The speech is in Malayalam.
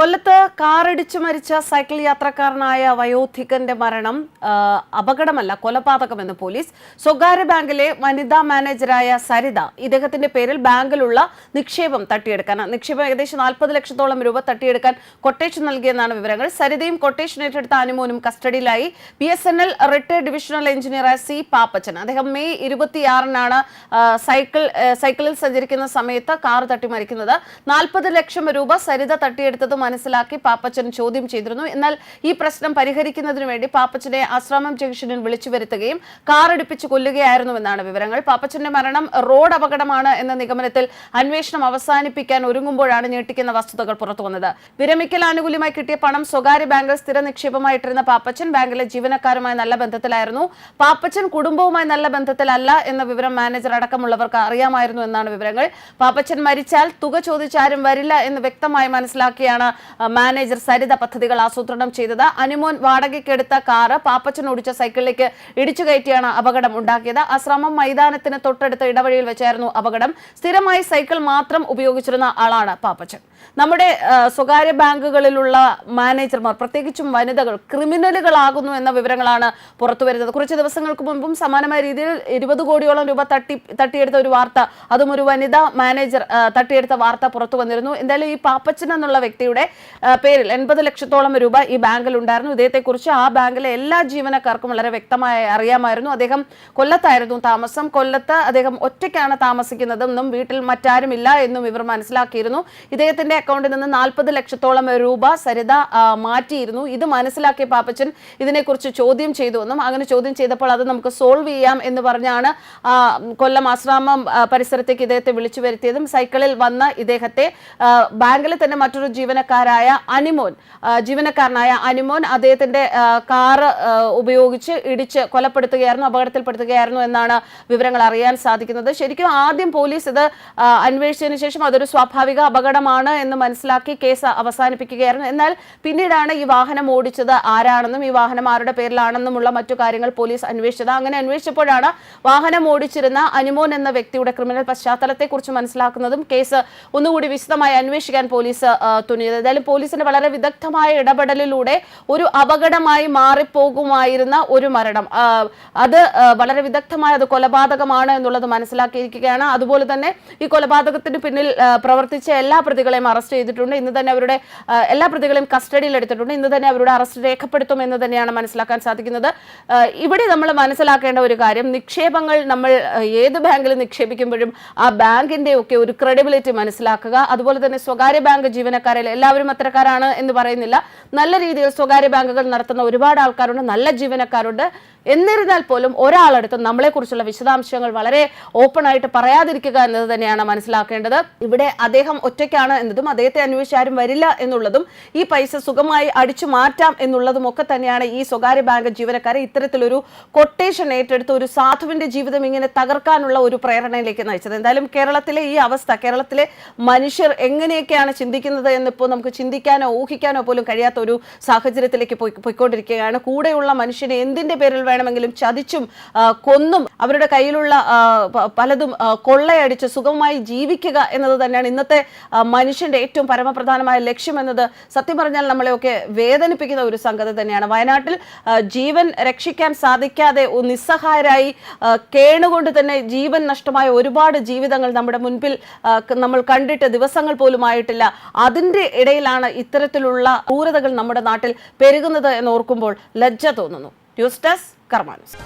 കൊല്ലത്ത് കാറിടിച്ചു മരിച്ച സൈക്കിൾ യാത്രക്കാരനായ വയോധികന്റെ മരണം അപകടമല്ല കൊലപാതകമെന്ന് പോലീസ്. സ്വകാര്യ ബാങ്കിലെ വനിതാ മാനേജരായ സരിത ഇദ്ദേഹത്തിന്റെ പേരിൽ ബാങ്കിലുള്ള നിക്ഷേപം തട്ടിയെടുക്കാൻ നിക്ഷേപം ഏകദേശം നാൽപ്പത് ലക്ഷത്തോളം രൂപ തട്ടിയെടുക്കാൻ കൊട്ടേഷൻ നൽകിയെന്നാണ് വിവരങ്ങൾ. സരിതയും കൊട്ടേഷൻ ഏറ്റെടുത്ത അനുമോനും കസ്റ്റഡിയിലായി. B S N L retired divisional എഞ്ചിനീയറായ C Pappachan. അദ്ദേഹം മെയ് ഇരുപത്തിയാറിനാണ് സൈക്കിൾ സൈക്കിളിൽ സഞ്ചരിക്കുന്ന സമയത്ത് കാർ തട്ടി മരിക്കുന്നത് നാൽപ്പത് ലക്ഷം രൂപ സരിത തട്ടിയെടുത്തത് മനസ്സിലാക്കി പാപ്പച്ചൻ ചോദ്യം ചെയ്തിരുന്നു. എന്നാൽ ഈ പ്രശ്നം പരിഹരിക്കുന്നതിനു വേണ്ടി പാപ്പച്ചനെ ആശ്രാമം ജംഗ്ഷനിൽ വിളിച്ചു വരുത്തുകയും കാറടുപ്പിച്ച് കൊല്ലുകയായിരുന്നുവെന്നാണ് വിവരങ്ങൾ. പാപ്പച്ചന്റെ മരണം റോഡ് അപകടമാണ് എന്ന നിഗമനത്തിൽ അന്വേഷണം അവസാനിപ്പിക്കാൻ ഒരുങ്ങുമ്പോഴാണ് ഞെട്ടിക്കുന്ന വസ്തുതകൾ പുറത്തുവന്നത്. വിരമിക്കൽ ആനുകൂല്യമായി കിട്ടിയ പണം സ്വകാര്യ ബാങ്കിൽ സ്ഥിര നിക്ഷേപമായിട്ടിരുന്ന പാപ്പച്ചൻ ബാങ്കിലെ ജീവനക്കാരുമായി നല്ല ബന്ധത്തിലായിരുന്നു. പാപ്പച്ചൻ കുടുംബവുമായി നല്ല ബന്ധത്തിലല്ല എന്ന വിവരം മാനേജർ അടക്കമുള്ളവർക്ക് അറിയാമായിരുന്നു എന്നാണ് വിവരങ്ങൾ. പാപ്പച്ചൻ മരിച്ചാൽ തുക ചോദിച്ചാരും വരില്ല എന്ന് വ്യക്തമായി മനസ്സിലാക്കിയാണ് മാനേജർ സരിത പദ്ധതികൾ ആസൂത്രണം ചെയ്തത്. അനുമോൻ വാടകയ്ക്കെടുത്ത കാറ് പാപ്പച്ചൻ ഓടിച്ച സൈക്കിളിലേക്ക് ഇടിച്ചു കയറ്റിയാണ് അപകടം ഉണ്ടാക്കിയത്. അശ്രമം മൈതാനത്തിന് തൊട്ടടുത്ത ഇടവഴിയിൽ വെച്ചായിരുന്നു അപകടം. സ്ഥിരമായി സൈക്കിൾ മാത്രം ഉപയോഗിച്ചിരുന്ന ആളാണ് പാപ്പച്ചൻ. നമ്മുടെ സ്വകാര്യ ബാങ്കുകളിലുള്ള മാനേജർമാർ പ്രത്യേകിച്ചും വനിതകൾ ക്രിമിനലുകളാകുന്നു എന്ന വിവരങ്ങളാണ് പുറത്തു വരുന്നത്. കുറച്ച് ദിവസങ്ങൾക്ക് മുൻപും സമാനമായ രീതിയിൽ ഇരുപത് കോടിയോളം രൂപ തട്ടി തട്ടിയെടുത്ത ഒരു വാർത്ത അതും ഒരു വനിതാ മാനേജർ തട്ടിയെടുത്ത വാർത്ത പുറത്തു വന്നിരുന്നു. എന്തായാലും ഈ പാപ്പച്ചൻ എന്നുള്ള വ്യക്തിയുടെ ആ, പേരിൽ എൺപത് ലക്ഷത്തോളം രൂപ ഈ ബാങ്കിൽ ഉണ്ടായിരുന്നു. ഇദ്ദേഹത്തെക്കുറിച്ച് ആ ബാങ്കിലെ എല്ലാ ജീവനക്കാർക്കും വളരെ വ്യക്തമായി അറിയാമായിരുന്നു. അദ്ദേഹം കൊല്ലത്തായിരുന്നു താമസം. കൊല്ലത്ത് അദ്ദേഹം ഒറ്റയ്ക്കാണ് താമസിക്കുന്നതെന്നും വീട്ടിൽ മറ്റാരുമില്ല എന്നും ഇവർ മനസ്സിലാക്കിയിരുന്നു. ഇദ്ദേഹത്തിന്റെ അക്കൗണ്ടിൽ നിന്ന് നാൽപ്പത് ലക്ഷത്തോളം രൂപ സരിത മാറ്റിയിരുന്നു. ഇത് മനസ്സിലാക്കിയ പാപ്പച്ചൻ ഇതിനെക്കുറിച്ച് ചോദ്യം ചെയ്തു എന്നും അങ്ങനെ ചോദ്യം ചെയ്തപ്പോൾ അത് നമുക്ക് സോൾവ് ചെയ്യാം എന്ന് പറഞ്ഞാണ് കൊല്ലം ആശ്രാമം പരിസരത്തേക്ക് ഇദ്ദേഹത്തെ വിളിച്ചു വരുത്തിയതും സൈക്കിളിൽ വന്ന ഇദ്ദേഹത്തെ ബാങ്കിലെ തന്നെ മറ്റൊരു ജീവനക്കാരായ അനിമോൻ ജീവനക്കാരനായ അനിമോൻ അദ്ദേഹത്തിന്റെ കാറ് ഉപയോഗിച്ച് ഇടിച്ച് കൊലപ്പെടുത്തുകയായിരുന്നു അപകടത്തിൽപ്പെടുത്തുകയായിരുന്നു എന്നാണ് വിവരങ്ങൾ അറിയാൻ സാധിക്കുന്നത്. ശരിക്കും ആദ്യം പോലീസ് ഇത് അന്വേഷിച്ചതിന് ശേഷം അതൊരു സ്വാഭാവിക അപകടമാണ് എന്ന് മനസ്സിലാക്കി കേസ് അവസാനിപ്പിക്കുകയായിരുന്നു. എന്നാൽ പിന്നീടാണ് ഈ വാഹനം ഓടിച്ചത് ആരാണെന്നും ഈ വാഹനം ആരുടെ പേരിലാണെന്നുമുള്ള മറ്റു കാര്യങ്ങൾ പോലീസ് അന്വേഷിച്ചത്. അങ്ങനെ അന്വേഷിച്ചപ്പോഴാണ് വാഹനം ഓടിച്ചിരുന്ന അനുമോൻ എന്ന വ്യക്തിയുടെ ക്രിമിനൽ പശ്ചാത്തലത്തെക്കുറിച്ച് മനസ്സിലാക്കുന്നതും കേസ് ഒന്നുകൂടി വിശദമായി അന്വേഷിക്കാൻ പോലീസ് തുനിയത് ഏതായാലും പോലീസിന്റെ വളരെ വിദഗ്ധമായ ഇടപെടലിലൂടെ ഒരു അപകടമായി മാറിപ്പോകുമായിരുന്ന ഒരു മരണം. അത് വളരെ വിദഗ്ധമായ അത് കൊലപാതകമാണ് എന്നുള്ളത് മനസ്സിലാക്കിയിരിക്കുകയാണ്. അതുപോലെ തന്നെ ഈ കൊലപാതകത്തിന് പിന്നിൽ പ്രവർത്തിച്ച എല്ലാ പ്രതികളെയും അറസ്റ്റ് ചെയ്തിട്ടുണ്ട്. ഇന്ന് തന്നെ അവരുടെ എല്ലാ പ്രതികളെയും കസ്റ്റഡിയിൽ എടുത്തിട്ടുണ്ട്. ഇന്ന് തന്നെ അവരുടെ അറസ്റ്റ് രേഖപ്പെടുത്തും എന്ന് തന്നെയാണ് മനസ്സിലാക്കാൻ സാധിക്കുന്നത്. ഇവിടെ നമ്മൾ മനസ്സിലാക്കേണ്ട ഒരു കാര്യം നിക്ഷേപങ്ങൾ നമ്മൾ ഏത് ബാങ്കിൽ നിക്ഷേപിക്കുമ്പോഴും ആ ബാങ്കിന്റെ ഒക്കെ ഒരു ക്രെഡിബിലിറ്റി മനസ്സിലാക്കുക. അതുപോലെ തന്നെ സ്വകാര്യ ബാങ്ക് ജീവനക്കാരിൽ എല്ലാവരും അത്തരക്കാരാണ് എന്ന് പറയുന്നില്ല. നല്ല രീതിയിൽ സ്വകാര്യ ബാങ്കുകൾ നടത്തുന്ന ഒരുപാട് ആൾക്കാരുണ്ട് നല്ല ജീവനക്കാരുണ്ട്. എന്നിരുന്നാൽ പോലും ഒരാളെടുത്ത് നമ്മളെക്കുറിച്ചുള്ള വിശദാംശങ്ങൾ വളരെ ഓപ്പൺ ആയിട്ട് പറയാതിരിക്കുക എന്നത് തന്നെയാണ് മനസ്സിലാക്കേണ്ടത്. ഇവിടെ അദ്ദേഹം ഒറ്റയ്ക്കാണ് എന്നതും അദ്ദേഹത്തെ അന്വേഷിച്ച് ആരും വരില്ല എന്നുള്ളതും ഈ പൈസ സുഖമായി അടിച്ചു മാറ്റാം എന്നുള്ളതും ഒക്കെ തന്നെയാണ് ഈ സ്വകാര്യ ബാങ്ക് ജീവനക്കാരെ ഇത്തരത്തിലൊരു കൊട്ടേഷൻ ഏറ്റെടുത്ത് ഒരു സാധുവിന്റെ ജീവിതം ഇങ്ങനെ തകർക്കാനുള്ള ഒരു പ്രേരണയിലേക്ക് നയിച്ചത്. എന്തായാലും കേരളത്തിലെ ഈ അവസ്ഥ കേരളത്തിലെ മനുഷ്യർ എങ്ങനെയൊക്കെയാണ് ചിന്തിക്കുന്നത് എന്നിപ്പോൾ നമുക്ക് ചിന്തിക്കാനോ ഊഹിക്കാനോ പോലും കഴിയാത്ത ഒരു സാഹചര്യത്തിലേക്ക് പോയി പോയിക്കൊണ്ടിരിക്കുകയാണ്. കൂടെയുള്ള മനുഷ്യനെ എന്തിന്റെ പേരിൽ വേണമെങ്കിലും ചതിച്ചും കൊന്നും അവരുടെ കയ്യിലുള്ള പലതും കൊള്ളയടിച്ച് സുഖമായി ജീവിക്കുക എന്നത് തന്നെയാണ് ഇന്നത്തെ മനുഷ്യന്റെ ഏറ്റവും പരമപ്രധാനമായ ലക്ഷ്യം എന്നത്. സത്യം പറഞ്ഞാൽ നമ്മളെയൊക്കെ വേദനിപ്പിക്കുന്ന ഒരു സംഗതി തന്നെയാണ്. വയനാട്ടിൽ ജീവൻ രക്ഷിക്കാൻ സാധിക്കാതെ നിസ്സഹായരായി കേണുകൊണ്ട് തന്നെ ജീവൻ നഷ്ടമായ ഒരുപാട് ജീവിതങ്ങൾ നമ്മുടെ മുൻപിൽ നമ്മൾ കണ്ടിട്ട് ദിവസങ്ങൾ പോലും ആയിട്ടില്ല അതിന്റെ ഇടയിലാണ് ഇത്തരത്തിലുള്ള ക്രൂരതകൾ നമ്മുടെ നാട്ടിൽ പെരുകുന്നത് എന്ന് ഓർക്കുമ്പോൾ ലജ്ജ തോന്നുന്നു. News desk കർമാനസ്